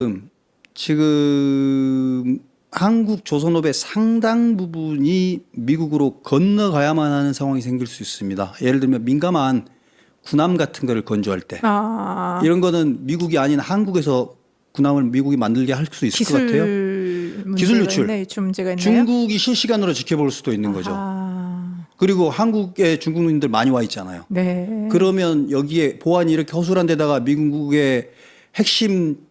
지금 지금 한국 조선업의 상당 부분이 미국으로 건너가야만 하는 상황이 생길 수 있습니다. 예를 들면 민감한 군함 같은 거를 건조할 때 아, 이런 거는 미국이 아닌 한국에서 군함을 미국이 만들게 할 수 있을 것 같아요. 기술 유출. 있네, 문제가 있네요. 중국이 실시간으로 지켜볼 수도 있는 거죠. 아, 그리고 한국에 중국인들 많이 와 있잖아요. 네. 그러면 여기에 보안이 이렇게 허술한 데다가 미국의 핵심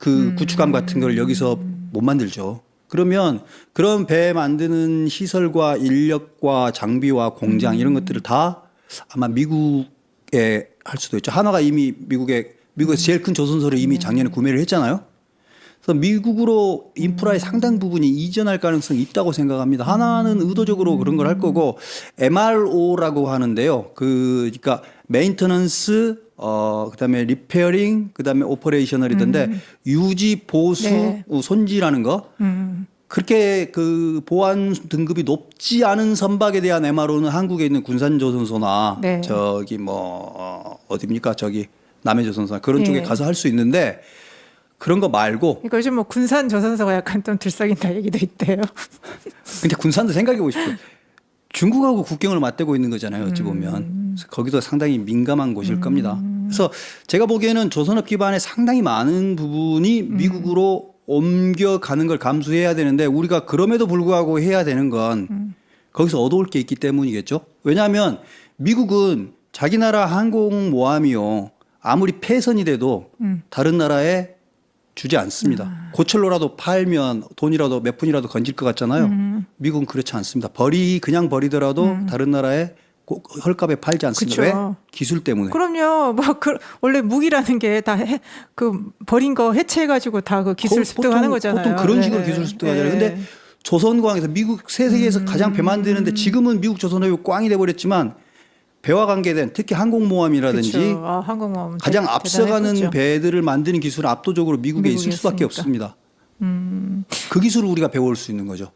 그 구축함 같은 걸 여기서 못 만들죠. 그러면 그런 배 만드는 시설과 인력과 장비와 공장 이런 것들을 다 아마 미국에 할 수도 있죠. 하나가 이미 미국에 미국에서 제일 큰 조선소를 이미 작년에 구매를 했잖아요. 그래서 미국으로 인프라의 상당 부분이 이전할 가능성이 있다고 생각합니다. 하나는 의도적으로 그런 걸 할 거고 MRO라고 하는데요. 그 그러니까 메인터넌스 어 그 다음에 리페어링 그 다음에 오퍼레이셔널이던데 유지 보수 네. 어, 손질하는 거 음, 그렇게 그 보안 등급이 높지 않은 선박에 대한 MRO는 한국에 있는 군산조선소나 네. 저기 뭐 어, 어디입니까 저기 남해조선소나 그런 예. 쪽에 가서 할 수 있는데 그런 거 말고 그러니까 요즘 뭐 군산 조선소가 약간 좀 들썩인다 얘기도 있대요. 근데 군산도 생각해 보고 싶어요. 중국하고 국경을 맞대고 있는 거잖아요. 어찌 보면 그래서 거기도 상당히 민감한 곳일 겁니다. 그래서 제가 보기에는 조선업 기반의 상당히 많은 부분이 미국으로 옮겨가는 걸 감수해야 되는데 우리가 그럼에도 불구하고 해야 되는 건 거기서 얻어올 게 있기 때문이겠죠. 왜냐하면 미국은 자기 나라 항공모함이요 아무리 폐선이 돼도 음. 다른 나라에 주지 않습니다. 고철로라도 팔면 돈이라도 몇 푼이라도 건질 것 같잖아요. 음. 미국은 그렇지 않습니다. 버리 그냥 버리더라도 다른 나라에 고- 헐값에 팔지 않습니다. 그쵸. 왜? 기술 때문에. 그럼요. 뭐 그, 원래 무기라는 게 다 그 버린 거 해체해 가지고 다 그 기술 거- 습득하는 보통- 거잖아요. 보통 그런 식으로 네. 기술 습득하잖아요. 네. 근데 조선공항에서 미국 세계에서 가장 배 만드는데 지금은 미국 조선업이 꽝이 돼 버렸지만 배와 관계된 특히 항공모함이라든지. 아, 항공모함 가장 대- 앞서가는 대단했겠죠. 배들을 만드는 기술은 압도적으로 미국에 있을 수밖에. 없습니다. 음. 그 기술을 우리가 배워올 수 있는 거죠.